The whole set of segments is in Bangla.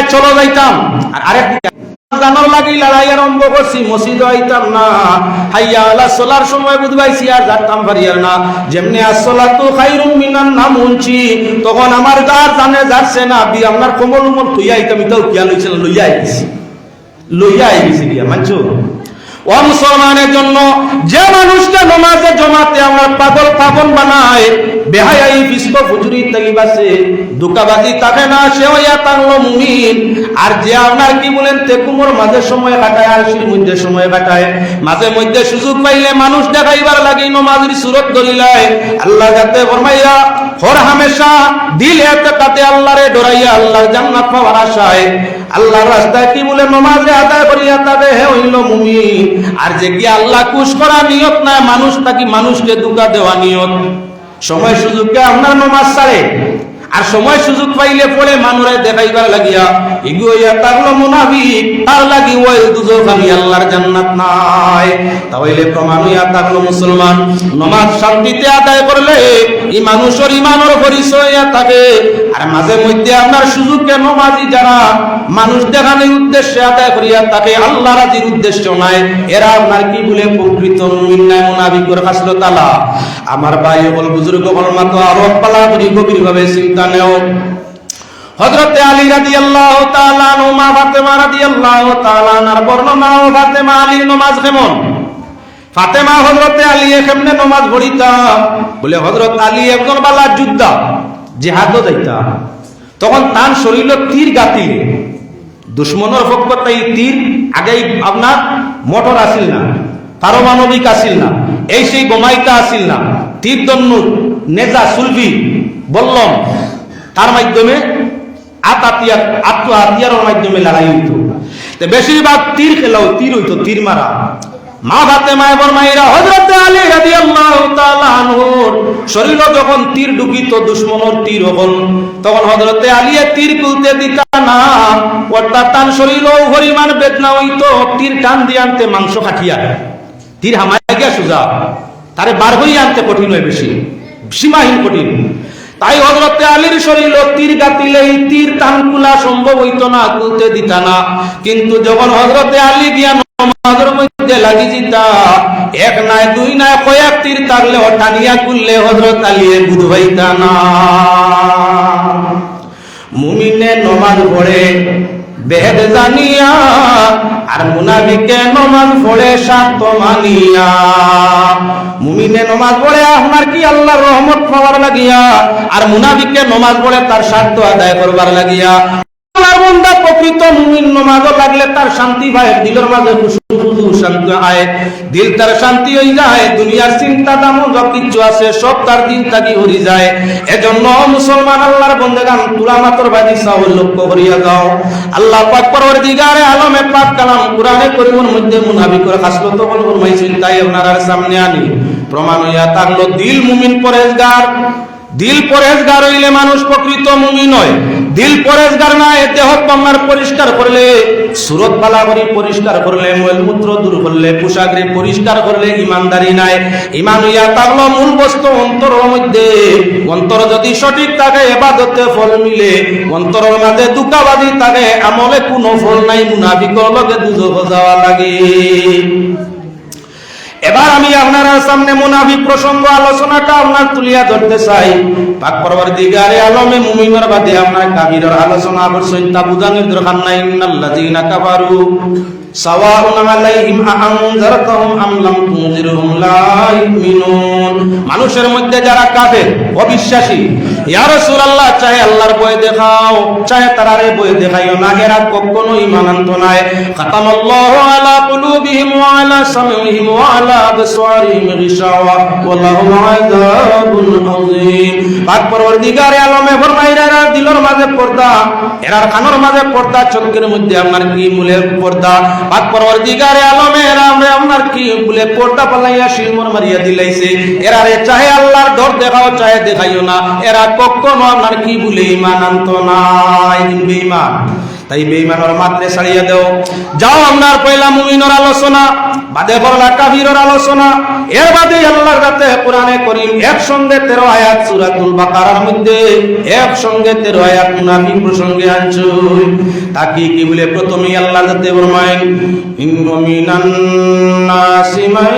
যায় চলে যাইতাম। আর আরেক জানোর লাগি লড়াই আরম্ভ করছি, মসজিদ আইতাম না। হাইয়া সোলার সময় বুধবাইছি, আর যাতাম পারিয়ার না। যেমনি আসলাতু খাইরুম মিনান নাম উনছি, তখন আমার যার জানে যাচ্ছে না, বি আপনার কোমল উমল তুই আইতাম, ইতাও কিয়া লইছিল, লইয়া আইছি লইয়া আইছি গিয়া, মানছো? ও মুসলমানের জন্য যে মানুষটা নমাজে জমাতে আমরা পাগল পাগল বানায় বেহায়াই বিস্ক ফুজুরি তাগিবাসে দুকাবাজি তাকে না, সে হইয়া তাংলো মুমিন। আর যে আপনার কি বলেন, তেকুমোর মাঝে সময় কাটায়, আর শির মধ্যে সময় কাটায়। মাঝে মধ্যে সুযোগ পাইলে মানুষ দেখাইবার লাগি নমাজের সুরত ধরিলায়। আল্লাহ যাতে ফরমাইয়া হর হামেশা দিল এতে কাতে আল্লাহরে ডরাইয়া আল্লাহর জান্নাত পাওয়ার আশায়। আল্লাহর রাস্তায় কি বলে নমাজে আদায় করিয়া তবে হে হইল মুমিন। আর যে কি আল্লাহ কুশ করা নিয়ত না, মানুষ তাকি মানুষকে দুকা দেওয়া নিয়ত? সময় সুযোগকে আপনার নমাজ ছাড়ে আর সময় সুযোগ পাইলে পরে মানুরে দেখাইবার লাগিয়া ইগুইয়া তাগলো মুনাফিক, তার লাগি ওই দুজক আমি আল্লাহর জান্নাত নাই। তাহলে প্রমাণ হইয়া তাগলো মুসলমান, নমাজ শান্তিতে আদায় করলে এই মানুষের ইমানের পরিচয় থাকে। আর মাঝে মধ্যে আপনার সুযোগকে নমাজি যারা মানুষ দেখানোর উদ্দেশ্যে আদায় করিয়া তাকে আল্লাহ রাজির উদ্দেশ্য নাই। এরা আপনার কি বলে, প্রকৃত মুমিন নাই, মুনাফিকর কাছলো তালা আমার ভাই হল বুজুর্গ হল মাতো আরও পালা করি গভীর ভাবে চিন্তা নেও। হযরত আলী রাদিয়াল্লাহু তাআলা আনহু, মা ফাতেমা রাদিয়াল্লাহু তাআলা আনহার বর্ণনা, ও ফাতেমা আলীর নামাজ কেমন? ফাতেমা হযরত আলী কেমনে নামাজ পড়িতা। বলে, হযরত আলী একজন বালা যোদ্ধা, জিহাদও যাইতা। তখন তার শরীর তীর গাতিলে। দুশ্মনের পক্ষ তাই তীর আগেই আপনার মোটর আসিল না, পারমাণবিক আসিল না, এই সেই বোমাইকা আসিল না। তীর দন্য নেজা সুলভি বললম, তার মাধ্যমে আত আতিয়ার আত্ম হাতিয়ারের মাধ্যমে লড়াই হইতো। বেশিরভাগ তীর খেলাও তীর হইতো, তীর মারা। মা ভাতে মা এবং মাইরা হযরত আলী তাআলা আনহুর শরীর যখন তীর ঢুকিত, দুশমনের তীর হল, তখন হযরত আলী তীর কুলতে দিতা না, অর্থাৎ তার শরীর পরিমাণ বেদনা হইতো। তীর টান দিয়ে আনতে মাংস কাটিয়া, তীর হামায় গিয়া সুজা। তারে বার হইয়া আনতে কঠিন হয় বেশি। সীমাহীন কঠিন। তাই হজরতে আলীর শরীর তীর গাতিলে তীর টান কুলা সম্ভব হইতো না কুলতে দিতা না। কিন্তু যখন হজরতে আলী গিয়া নমাজের মধ্যে লাগি জিতা, এক নাই দুই নাই কয়েক তীর থাকলে টানিয়া কুললে হজরত আলী বুধ হইতা না। মুমিনে নমাজ পড়ে বেদ জানিয়া, আর মুনাফিকে নমাজ পড়ে সাত মানিয়া। মুমিনে নমাজ পড়ে আপনার কি আল্লাহ রহমত পাওয়ার লাগিয়া, আর মুনাফিকে নমাজ পড়ে তার স্বার্থ আদায় করবার লাগিয়া। আল্লাহর বান্দা প্রকৃত মুমিন নমাজও তার শান্তি দিলের মাঝে খুশু শান্তি আয়। দিল তার শান্তি যায়, দুনিয়ার চিন্তা দামো কিছু আছে সব তার দিন হরি যায়। এজন্য মুসলমান আল্লাহর তুলা মাতর বাজি সাহ লক্ষ্য করিয়া আল্লাহ পাক আলমে পাক কালাম কোরআনে করিমর মধ্যে মুনাফিকর খাসলত সামনে আনি। প্রমাণ হইয়া থাকল, দিল মুমিন পরেজগার দিল পরেজগার হইলে মানুষ প্রকৃত মুমিন নয় দিল পরেজগার না, এ দেহ আপনার পরিষ্কার করলে, সুরত বালা করি পরিষ্কার করলে, মূলমূত্র দূর করলে, পোশাকরে পরিষ্কার করলে ইমানদারি নাই। ইমান হইয়া থাকল মূল বস্তু অন্তরের মধ্যে। অন্তর যদি সঠিক থাকে, এবাদতে ফল মিলে। অন্তরের মাঝে দুকাবাদি থাকে, আমলে কোনো ফল নাই, মুনাফিকর লগে দুজো যাওয়া লাগে। এবার আমি আপনার সামনে মুনাফিক প্রসঙ্গ আলোচনাটা আপনার তুলিয়া ধরতে চাই। পাক পরবর দিগারে আলমে মুমিনের বাদে আপনার কাবিরের আলোচনা করছেন তা বুঝানোর দরকার নাই। ইন্নাল্লাযীনা কাফারু। মানুষের মধ্যে যারা কাফের, অবিশ্বাসী, ইয়া চাহে আল্লাহর ভয় দেখাও, চাহে তারারে ভয় দেখাইও না। এরা কখনো ঈমান আনতো না খাতামাল্লাহু আলা আলা আলমে দিলের মাঝে পর্দা, এরার কানের মাঝে পর্দা, চোখের মধ্যে আপনার কি মূলের পর্দা? পাক পরবর্তীকারে আলমে আমরা আপনার কি বলে পর্দা পালাইয়া শিলমর মারিয়া দিলাইছে। এরা রে চাহে আল্লাহর ডর দেখাও, চাহে দেখাইও না। এরা কখনো আপনার কি বলে ইমান আনত না এদিন বেঈমান তাই বেঈমানের মাত্রে ছাড়িয়ে দেও। যাও আপনার পয়লা মুমিনের আলোচনা, বাদে পড়লা কাবিরের আলোচনা। এর বাদে আল্লাহর কাছে কোরআনে করিম একসঙ্গে তেরো আয়াত সূরাতুল বাকারার মধ্যে একসঙ্গে তেরো আয়াত মুনাফিক প্রসঙ্গে আনছুই তাকি কি বলে প্রথমেই আল্লাহ যাতে ফরমায়েন ইন্নু মিনান নাসি মান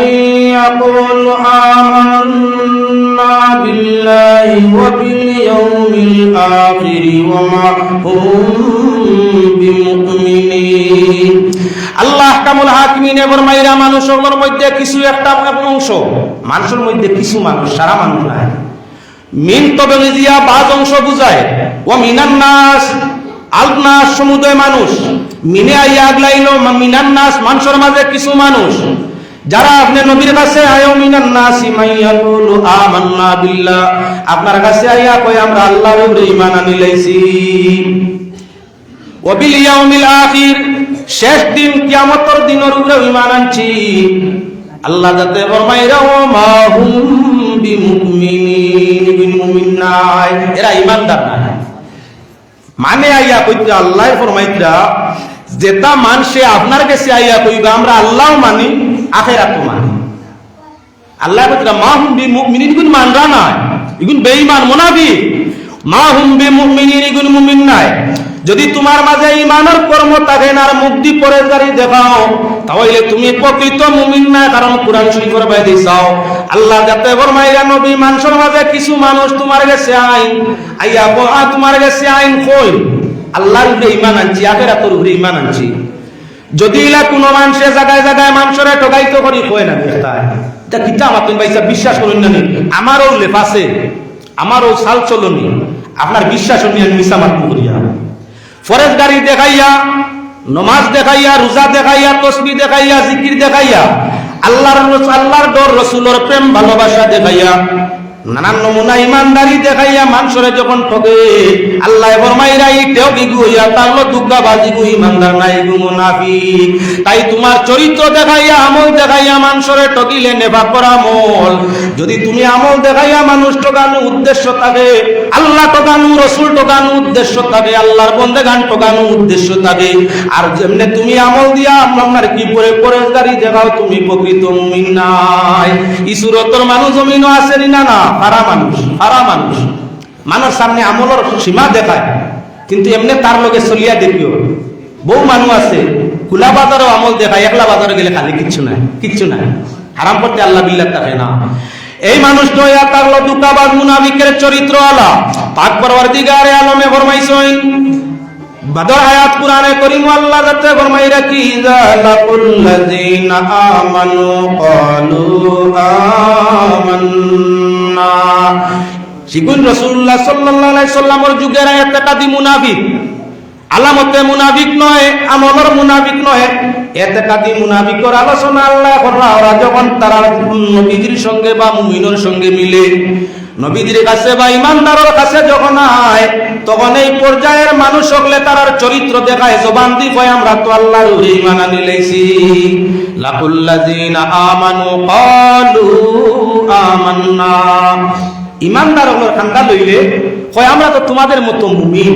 ইয়াকুলু আমান্না বিল্লাহি ওয়া বিল ইয়াউমিল আখির ওয়া মা হুম আল্লাহ কামুল মানুষের মধ্যে কিছু একটা অংশ, মানুষের মধ্যে কিছু মানুষ, সারা মানুষ নাই। মিন তবে জিয়া বাজ অংশ বুঝায় ও মিনান নাস আলনাস সমুদয় মানুষ। মিনে আইয়া আগলাইলো মিনান নাস মানুষের মাঝে কিছু মানুষ। যারা আপনি নবীর কাছে আয়ো মিনান নাসি মাইয়াকুলু আমান্না বিল্লাহ। আপনার কাছে আইয়া কই আমরা আল্লাহর উপরে ঈমান শেষ দিন কিয়ামতের দিনের উপরে ঈমান আনছি। আল্লাহ যাতে মা নাই এরা ঈমানদার নাই মানে আইয়া কইতে আল্লাহ ফরমাইতরা যেটা মানসে আপনার কাছে আইয়া কইবা, আমরা আল্লাহ মানি আখেরাত মানি। আল্লাহ কইতরা মা হুম বিমুমিনিন ইগুন মানরা নাই ইগুন বেঈমান, মুনাফিক। মা হুম বিমুমিনিন ইগুন মুমিন নাই। যদি তোমার মাঝে ইমানের কর্ম থাকে না, আর মুক্তি পরেজগারি দেখাও, তাহলে তুমি প্রকৃত মুমিন না, কারণ কোরআন শরীফের বাইরে চাও আল্লাহ যাতে ফরমাইয়া নবী, মানুষের মাঝে কিছু মানুষ তোমার কাছে আইন, আইয়া বহা তোমার কাছে আইন কই? আল্লাহর উপরে ইমান আনছি, আখেরাতের উপরে ইমান আনছি। যদি ইলা কোনো মানুষে জায়গায় জায়গায় মানুষের ঠকাইতে করি, কয় না দেখায় এটা কিতা আমার তুমি ভাইসা বিশ্বাস করুন না। আমারও লেপ আছে আমারও সাল চলনি, আপনার বিশ্বাস নিয়ে মিশা মাত্র করিয়া। ফরেজ গাড়ি দেখাইয়া, নমাজ দেখাইয়া, রোজা দেখাইয়া, তসবি দেখাইয়া, জিকির দেখাইয়া, আল্লাহর আল্লাহর ডর রসুলের প্রেম, ভালোবাসা দেখাইয়া নানান নমুনা ইমানদারি দেখাইয়া মানুষরে যখন ঠকে, আল্লাহ ফরমাইরা ইটেও বিগু হইয়া তাহলে দুর্গা বাজি গু, ইমানদার নাই গু মুনাফিক। তাই তোমার চরিত্র দেখাইয়া, আমল দেখাইয়া মানুষরে ঠকিলে নেভা করা আমল। যদি তুমি আমল দেখাইয়া মানুষ ঠকানো উদ্দেশ্য থাকে, আল্লাহ ঠকানো রসুল ঠকানো উদ্দেশ্য থাকে, আল্লাহর বন্দে গান ঠকানো উদ্দেশ্য থাকে। আর যেমনে তুমি আমল দিয়া, আপনার কি পরে পরেজগারি দেখাও, তুমি প্রকৃত মুমিন নাই। ইসুরতর মানুষ জমিনও আসেনি না না? মানুষ মানুষ। মানুষ সামনে সীমা দেখায়, কিন্তু এমনি তার লগে চলিয়া দেখিও। বহু মানুষ আছে, খোলা বাজারও আমল দেখায়, একলা বাজারে গেলে খালি কিচ্ছু নাই কিচ্ছু নাই। হারাম করতে আল্লাহ বিল্লাহ থাকে না। এই মানুষটা ইয়া তার দুকাবাজ, মুনাফিকের চরিত্র আলা পাক পরবর্তীকারে আলমে ফরমাইছেন বাদর আয়াত কুরআনে করিম আল্লাহ যাতে ফরমাই রাখি জালাকুল লাযিনা আমানু ক্বালু আমান্না। শিগুন রাসূলুল্লাহ সাল্লাল্লাহু আলাইহি সাল্লামের যুগের আয়াত কাদি মুনাফিক। আলামতে মুনাফিক নয়, আমলের মুনাফিক নয়। এতে কাদি মুনাফিকর আলোচনা আল্লাহ ওরা যখন তারা নবীজির সঙ্গে বা মুমিনের সঙ্গে মিলে। নবীজির কাছে বা ইমানদারের কাছে যখন আয়, তখন এই পর্যায়ের মানুষ হলে তারার চরিত্র দেখায়, জবান দি কয়, আমরা তো আল্লাহর ঈমান আনি লাইছি লাকুল্লাযিনা আমানু ক্বালু আমান্না। ইমানদার হলো ঠান্ডা লইলে কয়, আমরা তো তোমাদের মতো মুমিন।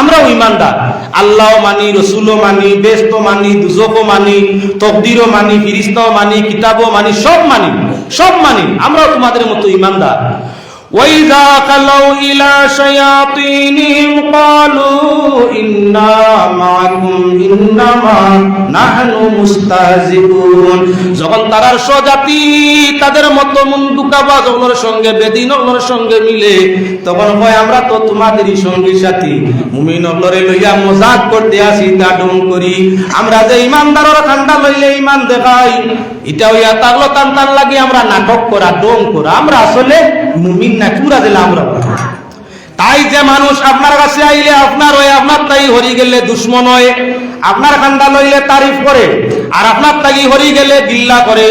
আমরাও ইমানদার। আল্লাহ মানি, রসুলও মানি বেস্ত মানি, দুজকও মানি, তকদিরও মানি, ফিরিস্তাও মানি, কিতাবও মানি, সব মানি সব মানি। আমরাও তোমাদের মতো ইমানদার। وإذا خلوا إلى شياطينهم قالوا إنا معكم إنما نحن مستهزئون যখন তারার স্বজাতি তাদের মতো মুন্ডুকাবাজ ওগুলোর সঙ্গে বেদিন ওগুলোর সঙ্গে মিলে তখন হয় আমরা তো তোমাদেরই সঙ্গী সাথী মুমিন ওগুলোরে লইয়া মজাক করতে আসি তা ডুম করি আমরা যে ইমানদারের ঠান্ডা লইলে ইমান দেখাই এটা হইয়া তাগলো টান টান লাগে আমরা নাটক করা ডোম করা আমরা আসলে মুমিন না পুরা দিলে আমরা তাই যে মানুষ আপনার কাছে আইলে আপনার হয়ে, আপনার তাই হরি গেলে দুশ্মন হয়, আপনার খান্ডা লইলে তারিফ করে, আর আপনার তাই হরি গেলে বিল্লা করে।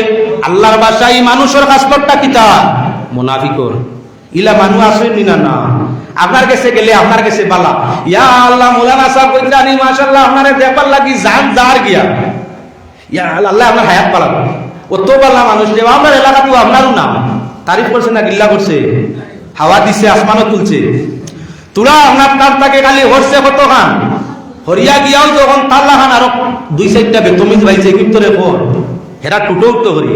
আল্লাহর বাসায় মানুষের কাস্তরটা কিতা মুনাফিকর। ইলা মানুষ আসেনি না না আপনার কাছে গেলে আপনার কাছে বালা। ইয়া আল্লাহ, মৌলানা সাহেব কইতানি মাশাআল্লাহ, আপনারে দেখবার লাগি জান জার গিয়া। ইয়া আল্লাহ আপনার হায়াত পালাবো অত পাল্লা মানুষ যে আপনার এলাকাতেও আপনারও নাম। তারিফ করছে না, গিল্লা করছে? হাওয়া দিছে, আসমানও তুলছে। তুলা আপনার তাকে খালি হরছে কত খান হরিয়া গিয়াও যখন তাল্লা খান আরও দুই চারটা বেতমিজ বাইছে কিন্তু রে পর হেরা টুটো উঠতো হরি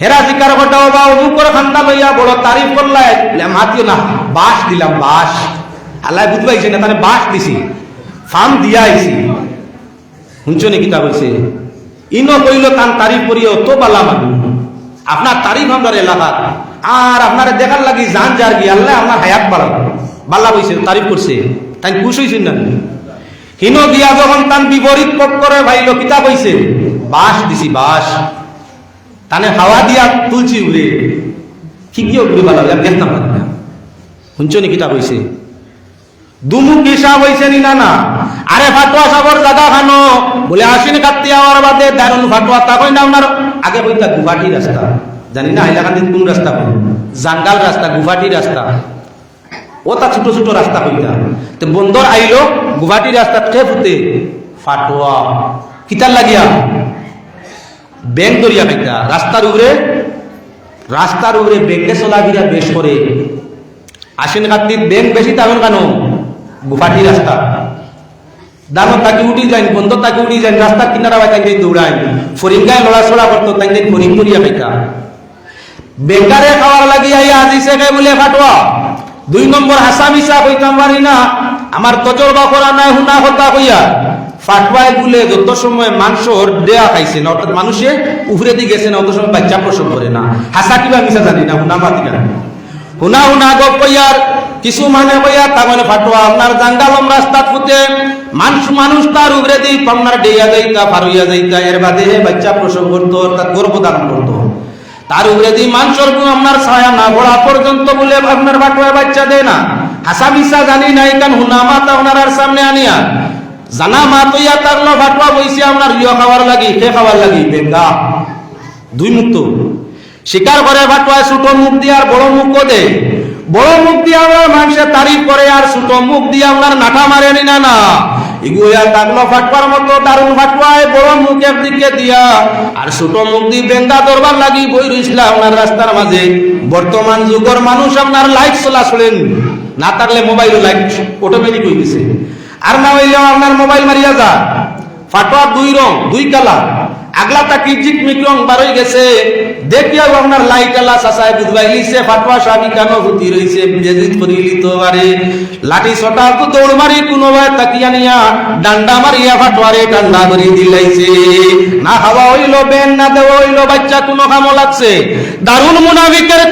হেরা জিকার ঘটাও বা অমুক করে খান্দা লইয়া বড় তারিফ করলাই মাতিও না বাস দিলাম বাস আল্লাহ বুঝবাইছে না, তাহলে বাস দিছি ফার্ম দিয়া আইছি। শুনছো নাকি তা বলছে ইনো কইল তান তারিফ করিও, তো বালা মানুষ আপনার তারিফ আমার এলাকা। আর আপনার দেখার লাগি জান যার কি আল্লাহ আপনার হায়াত বাড়াব বাল্লা বইছে, তারিফ করছে। তাই খুশ হয়েছেন না? হিনো দিয়া যখন তান বিপরীত পক্ষরে ভাইল কিতা কইছে বাস দিছি বাস তানে হাওয়া দিয়া তুলছি উড়ে। কি কি উড়ে আমি দেখতাম না শুনছো নাকি তা কইছে নি না আমার বাদে না আপনার আগে রাস্তা। জানি না কোন জাঙ্গাল রাস্তা গুয়াহাটি রাস্তা। ও তা ছোট ছোট রাস্তা কইতা। তো বন্দর আইলো গুয়াহাটি রাস্তা ঠে ফাটুয়া, কিতার লাগিয়া? ব্যাংক দরিয়া খাইতা রাস্তার উপরে রাস্তার উপরে ব্যাংকে চলাফেরা বেশ করে। আসেন কাত্তির ব্যাংক বেশি তেমন কেন। গুয়াহাটি রাস্তা। দামত তাকে উঠি যাই বন্ধ তাকে উঠি যাই রাস্তার কিনারা বাই তাকে দৌড়াই ফরিঙ্গায় লড়াচড়া করতো তাকে ফরিং করিয়া খাইতা বেকারে খাওয়ার লাগি আইয়া আজি সে বলে ফাটোয়া। দুই নম্বর হাসা মিশা কইতাম পারি না, আমার তজরবা করা নাই, হুনা কথা কইয়া। ফাটওয়ায় গুলে যত সময় মাংসর দেয়া খাইছে না, অর্থাৎ মানুষে উফরে দিয়ে গেছে না, অত সময় বাচ্চা প্রসব করে না। হাসা কিবা মিশা জানি না, হুনা মাতি না। হুনা হুনা গপ কইয়ার কিছু মানে কইয়া তা মানে ফাটোয়া, আপনার জাঙ্গালম রাস্তা ফুটে, মানুষ মানুষ তার উগরে দিই আপনার ডেয়া যাইতা পারুইয়া যাইতা, এর বাদে বাচ্চা প্রসব করতো, তার গর্ভধারণ করতো। তার উপরে দিয়ে গুণ আপনার ছায়া না বড়া পর্যন্ত বলে আপনার বাটুয়া বাচ্চা দেয় না। হাসা মিশা জানি নাই কান হুনা মাতা ওনার সামনে আনিয়া। জানা মা তৈয়া তার লো বাটুয়া বইছে, আপনার ইয় খাওয়ার লাগি খে খাওয়ার লাগি বেঙ্গা দুই মুক্ত। শিকার করে বাটুয়া ছোট মুখ দিয়ে আর বড় মুখ দে বড় মুখ দিয়ে আমার মানুষের তারিফ করে আর ছোট মুখ দিয়ে আপনার নাঠা মারে নি না ইগুয়া তাগলো ফাটবার মতো, দারুণ ফাটবায়, বড় মুখের দিকে দিয়া। আর ছোট মুখ দিয়ে বেঙ্গা দরবার লাগি বই রইছিল আপনার রাস্তার মাঝে। বর্তমান যুগের মানুষ আপনার লাইট চলাচলেন না থাকলে মোবাইল লাইট অটোমেটিক হয়ে গেছে আর না হইলেও আপনার মোবাইল মারিয়া যা। ফাটোয়া দুই রং, দুই কালার। আগলা তাকি গেছে? দেখিয়াও আপনার বুধবাই সাবি রইছে? লাঠি দৌড় কোনো কামো লাগছে।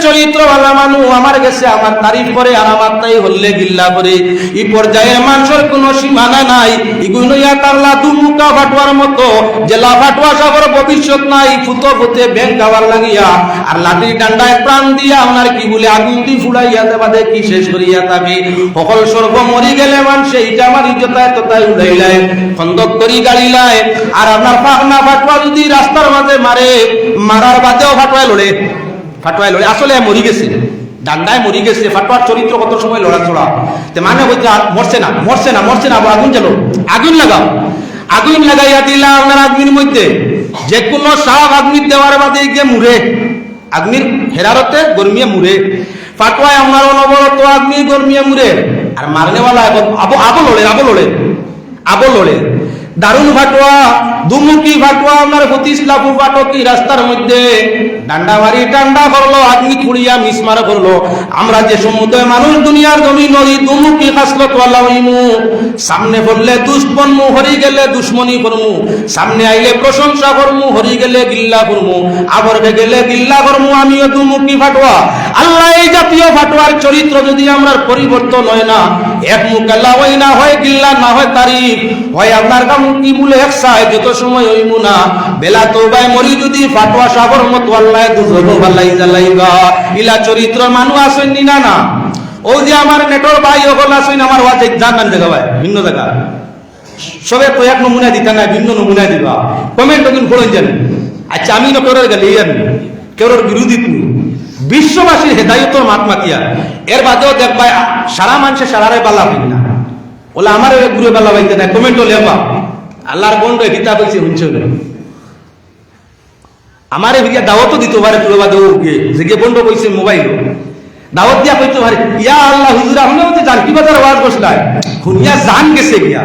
চরিত্র ভালো মানু, আমার গেছে আমার তারিফ করে, আর আমার তাই হল্লে গিল্লা করে। এই পর্যায়ে মানুষের কোনো সীমানা নাই ইগুনইয়া তারলা দুমুকা ফাটুয়ার মতো, জেলা ফাটুয়া সাগর ভবিষ্যৎ নাই ফুতো ফুতে ব্যাংক গাওয়ার লাগিয়া, আর লাঠি ডান্ডায় প্রাণ দিয়া আপনার কি বলে আগুন দি ফুড়াইয়া দেবাদে কি শেষ করিয়া থাকে সকল সর্ব মরি গেলে মানুষ, এইটা আমার ইজ্জতায় ততায় উড়াইলায়, খন্দক করি গাড়িলায় আর আপনার পাখনা ফাটুয়া যদি রাস্তার মাঝে মারে, মারার বাদেও ফাটুয়ায় লড়ে ফাটুয়ায় লড়ে। আসলে মরি গেছে, ডান্ডায় মরি গেছে, ফাটুয়ার চরিত্র কত সময় লড়াচড়া? তে মানে আর মরছে না মরছে না মরছে না, আগুন জ্বালো, আগুন লাগাও। আগুন লাগাইয়া দিলা আপনার আগ্নির মধ্যে। যে কোনো সাপ আগ্নির দেওয়ার বাদে গিয়ে মুড়ে আগ্নির হেরারতে গরমিয়ে মুড়ে ফাটোয়ায় আমার অনবরত আগ্নি গরমিয়ে মুড়ে আর মারনেওয়ালা এখন আবো আবো লড়ে আবো লড়ে আবো লড়ে দারুণ ফাটোয়া, দুমুখী ফাটোয়া আমার হতিস লাভু ফাটকি রাস্তার মধ্যে। ডান্ডা মারি, ডান্ডা করল, আগ্নি খুঁড়িয়া মিসমার করল। আমরা যে সমুদ্রের মানুষ, দুনিয়ার জমি নদী দুমুখী তোয়ালা হইমু। সামনে বললে দুষ্পন্মু হরি গেলে দুশ্মনী করমু। সামনে আইলে প্রশংসা করমু, হরি গেলে গিল্লা করমু। আবরবে গেলে গিল্লা করমু, আমিও দুমুখী ফাটুয়া। আল্লাহ এই জাতীয় ফাটুয়ার চরিত্র যদি আমরা পরিবর্তন হয় না, এক মুখ আল্লাহ হয় না, হয় গিল্লা, না হয় তারিফ। হয় আপনার কাম কি বলে এক সায় যত সময় হইমু না। বেলা তো ভাই মরি যদি ফাটুয়া সাগর মতো আল্লাহ চরিত্র মানুষ নি না না? ও যে আমার নেটর ভাই ওগুলো আসেন আমার ওয়াজে ভাই, ভিন্ন সবে তো এক নমুনা না ভিন্ন নমুনা দিবা। কমেন্ট জান আচ্ছা আমি না গেলে আমি কেউর বিরোধী তুমি বিশ্ববাসীর হেদায়তর মাত মাতিয়া। এর বাদেও দেখবা সারা মানুষের সারারে বালা হইন না। ওলা আমার ঘুরে বেলা বাইতে না কমেন্ট লেবা আল্লাহর বন্ধ গীতা কইছে শুনছো আমারে ভিয়া দাওয়াতও দিতে পারে তুলবা দেও গিয়ে যে গিয়ে বন্ধ কইছে মোবাইল। দাওয়াত দিয়া কইতে পারে, ইয়া আল্লাহ, হুজুর আপনি যে জানকি বাজার আওয়াজ বসলাই? শুনিয়া জান গেছে গিয়া।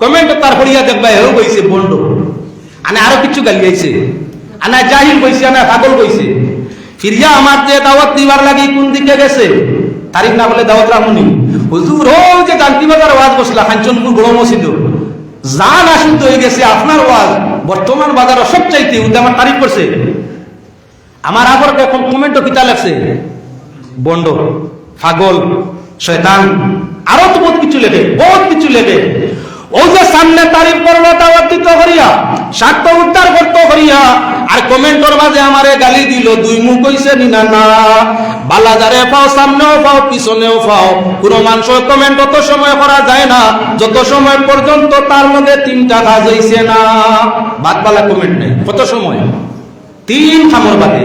কমেন্ট তার করিয়া দেখবা হেও কইছে, বন্ধ। আনে আরও কিছু গালি আইছে। আনা জাহিল কইছে, আনা পাগল কইছে। ফিরিয়া আমার যে দাওয়াত দিবার লাগি কোন দিকে গেছে? তারিখ না বলে দাওয়াত রাখুনি হুজুর, ও যে জানকি বাজার আওয়াজ বসলা? কাঞ্চনপুর বড় মসজিদ। জান আসুন হয়ে গেছে, আপনার ওয়াজ বর্তমান বাজারে সবচাইতে উদ্যে আমার তারিফ করছে। আমার আবার এখন কমেন্টও কিতা লাগছে বন্ড ফাগল শয়তান আরও তো বহুত কিছু লেখে, বহুত কিছু লেখে। যে সামনে আর গালি দুই মুখ নি না। না পাও সামনেও পাও পাও কমেন্ট অত সময় করা যায় না, যত সময় পর্যন্ত তার মধ্যে তিনটা কাজ হইছে না। বাদ বালা কমেন্ট নেই, কত সময়? তিন খামর বাদে।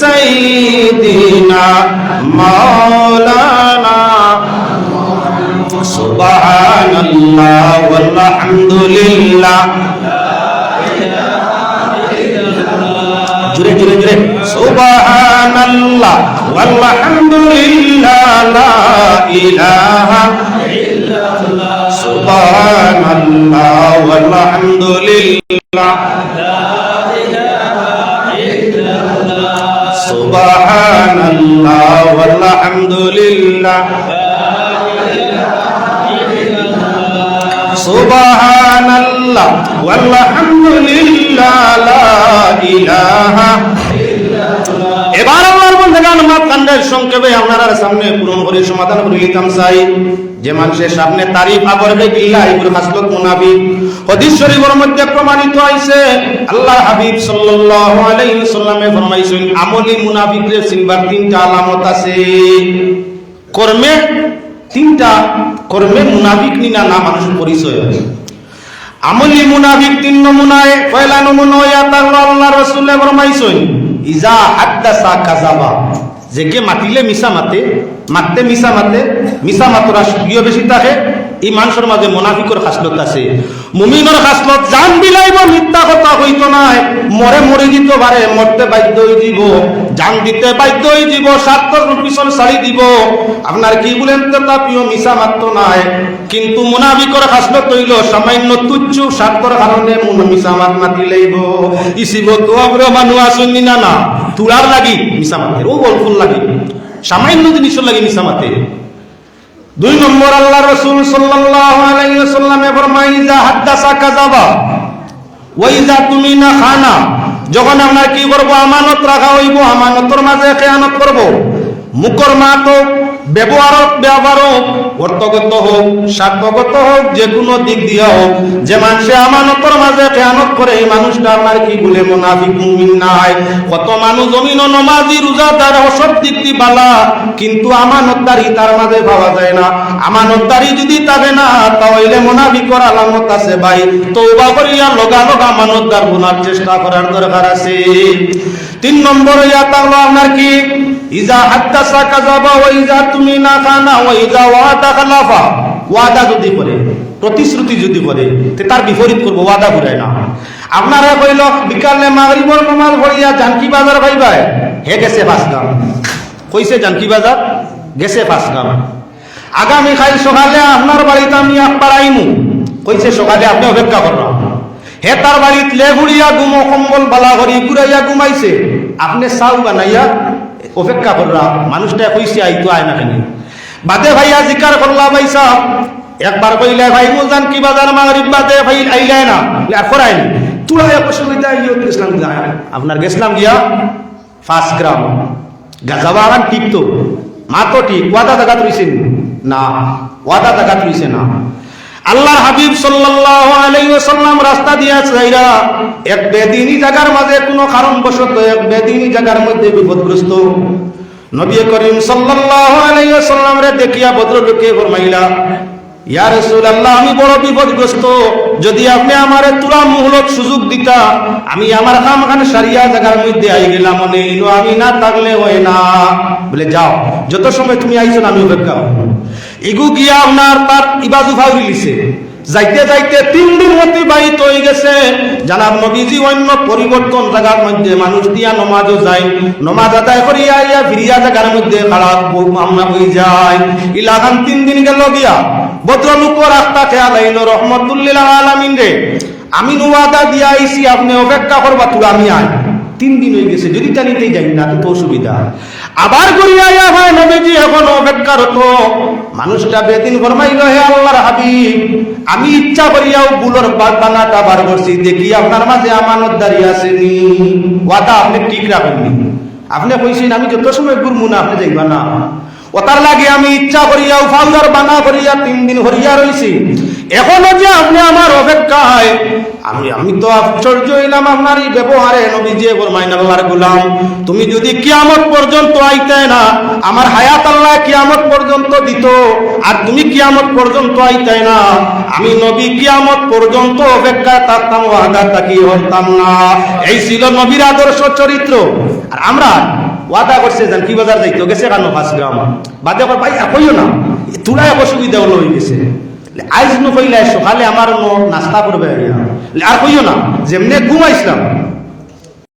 সাইদিনা মাওলানা সুবহানাল্লাহ ওয়ালহামদুলিল্লাহ। জুরে জুরে জুরে সুবহানাল্লাহ ওয়ালহামদুলিল্লাহ লা ইলাহা ইল্লাল্লাহ। সুবহানাল্লাহ ওয়ালহামদুলিল্লাহ। সুবহানাল্লাহ ওয়ালহামদুলিল্লাহ সুবহানাল্লাহ। ওয়ালহামদুলিল্লাহ লা ইলাহা মানুষের আল্লাহ আমলি চিনবার তিনটা আলামত আছে। নিনা পরিচয় আমলি মুনাফিক তিন নমুনায়, পয়লা নমুনা আল্লাহ রাসূল ফরমাইছেন, ইজা হাদ্দাসা কাযাবা। যেকে মাতিলে মিশা মাতে মাততে মিশা মাতে মিশা মাতরা প্রিয় বেশি থাকে। এই মানুষের মাঝে মোনাফিকর খাসলত আছে। মুমিনের খাসলত জান বিলাইব মিথ্যা কথা হইতো নাই। মরে মরে দিতে পারে মরতে বাধ্য হয়ে দিব। জান দিতে বাধ্য হয়ে দিব স্বার্থর পিছন ছাড়ি দিব। আপনার কি বলেন তো তা প্রিয়, মিছা মাত্র নাই। কিন্তু মুনাফিকর খাসলত হইল সামান্য তুচ্ছ স্বার্থর কারণে মন মিছা মাত মাতি লাইব। ইসিব তো আগ্র মানুষ আসুন না না তুলার লাগি মিছা মাতের ও গল্পর লাগি। সামান্য জিনিসের লাগি মিছা মাতে। দুই নম্বর আল্লাহ রসুল সাল্লাল্লাহু আলাইহি ওয়াসাল্লামে ফরমাই ইজা হাদ্দাসা কাযাবা, ওয়া তুমি তুমিনা খানা। যখন আমরা কি করব? আমানত রাখা হইব, আমানতর মাঝে খেয়ানত করব। মুকর মাতক ব্যবহারক ব্যবহার হোক অর্থগত হোক স্বার্থগত হোক যে কোনো দিক দিয়া হোক, যে মানুষে আমানতর মাঝে খেয়ানত করে, এই মানুষটা আপনার কি বলে মুনাফিক মুমিন নাই? কত মানুষ জমিন নমাজি, রোজাদার সব দিক দিয়ে বালা, কিন্তু আমানতদারি তার মাঝে পাওয়া যায় না। আমানতদারি যদি থাকে না, তাহলে মুনাফিকর আলামত আছে ভাই। তওবা করিয়া লগা লগা আমানতদার গুনার চেষ্টা করার দরকার আছে। তিন নম্বর ইয়া তাহলে আপনার কি? ইজা হাদ্দাসা কাযাবা ওয়া ইজা তুমিনা খানা ওয়া ইজা ওয়াদা খালাফা। ওয়াদা যদি করে, প্রতিশ্রুতি যদি করে, তে তার বিপরীত করব, ওয়াদা ঘুরায় না। আপনারা কইল, বিকালে মাগরিবর নমাজ পড়িয়া জানকি বাজার ভাইবাই হে গেছে পাঁচগাম কইছে জানকি বাজার, গেছে পাঁচগাম আগামী খাই সকালে আপনার বাড়িতে আমি একবার আইমু কইছে, সকালে আপনি অপেক্ষা করলাম হে তার বাড়িত লেগুড়িয়া গুমো, কম্বল বালা করি, ঘুরাইয়া ঘুমাইছে। আপনি চাউ বানাইয়া অপেক্ষা করলা, মানুষটা কইছে আইতো আয় না কেন? বাদে ভাইয়া জিকার করলা ভাই সাহ একবার কইলে ভাই মুজান কি বাজার, মাগরিব বাদে ভাই আইলে না? আর করাইনি তুলা অসুবিধা ইয়ে গেছিলাম আপনার গেছিলাম গিয়া? পাঁচ গ্রাম। যাওয়া আমার ঠিক তো? মা তো ঠিক। ওয়াদা জাগাত রইছে? না। ওয়াদা জাগাত রইছে না। আল্লাহর হাবিব সাল্লাল্লাহু আলাইহি ওয়াসাল্লাম রাস্তা দিয়া যাইরা এক বেদিনী জায়গার মাঝে কোনো কারণ বশত এক বেদিনী জায়গার মধ্যে বিপদগ্রস্ত। নবী করিম সাল্লাল্লাহু আলাইহি ওয়াসাল্লাম রে দেখিয়া ভদ্রলোকে ফরমাইলা, ইয়া রাসূলুল্লাহ, আমি বড় বিপদগ্রস্ত। যদি আপনি আমারে তুলামূলক সুযোগ দিতা, আমি আমার কাম খান সারিয়া জায়গার মধ্যে আই গেলাম মনে আমি না থাকলে হয় না। বলে, যাও, যত সময় তুমি আইছো আমি অপেক্ষা ইগু গিয়া আপনার তার ইবাজু ফাউরি লিছে। যাইতে যাইতে তিন দিন অতিবাহিত হয়ে গেছে। জানাব নবীজি, অন্য পরিবর্তন জায়গার মধ্যে মানুষ দিয়া নমাজও যায়। নমাজ আদায় করিয়া ইয়া ফিরিয়া জায়গার মধ্যে খারাপ আমরা হয়ে যায়। ইলাকান তিন দিন গেল গিয়া। ভদ্রলোক রাস্তা খেয়াল আইল রহমতুল্লিল আলামিন রে। আমি নুয়াদা দিয়া আইছি, আপনি অপেক্ষা করবা তুই আমি আই। তিন দিন হয়ে গেছে, যদি টানিতেই যাই না, তো অসুবিধা। আবার করিয়া ইয়া হয় নবীজি, এখন অপেক্ষারত। মানুষটা বেদিন ফরমাইল, হে আল্লাহর হাবিব, আমি ইচ্ছা করিয়াও বুলোর বানাটা বার করছি। দেখি আপনার মাঝে আমানত দাঁড়িয়ে আসেনি। ওয়াদা আপনি ঠিক রাখেননি। আপনি কইছেন, আমি যত সময় ঘুরমু না, আপনি দেখবেন না। ওতার লাগে আমি ইচ্ছা করিয়া ফাউদার বানা করিয়া তিন দিন হরিয়া রইছি। এখনও যে আপনি আমার অপেক্ষায়, আমি আমি তো আশ্চর্য হইলাম আপনার এই ব্যবহারে নবী যে বরমাইন আল্লাহর গোলাম, তুমি যদি কিয়ামত পর্যন্ত আইতে না, আমার হায়াত আল্লাহ কিয়ামত পর্যন্ত দিত, আর তুমি কিয়ামত পর্যন্ত আইতে না, আমি নবী কিয়ামত পর্যন্ত অপেক্ষায় থাকতাম ওয়াদা তাকি হতাম না। এই ছিল নবীর আদর্শ চরিত্র। আর আমরা ওয়াদা করছে যান কি বাজার যাইতো? গেছে কেন পাঁচ গ্রাম। বাদে আবার ভাই কইও না তুলাই অসুবিধা হলো হয়ে গেছে। আইজ নো কইলে সকালে আমার নাস্তা করবে আর কইও না, যেমনে ঘুমাইছিলাম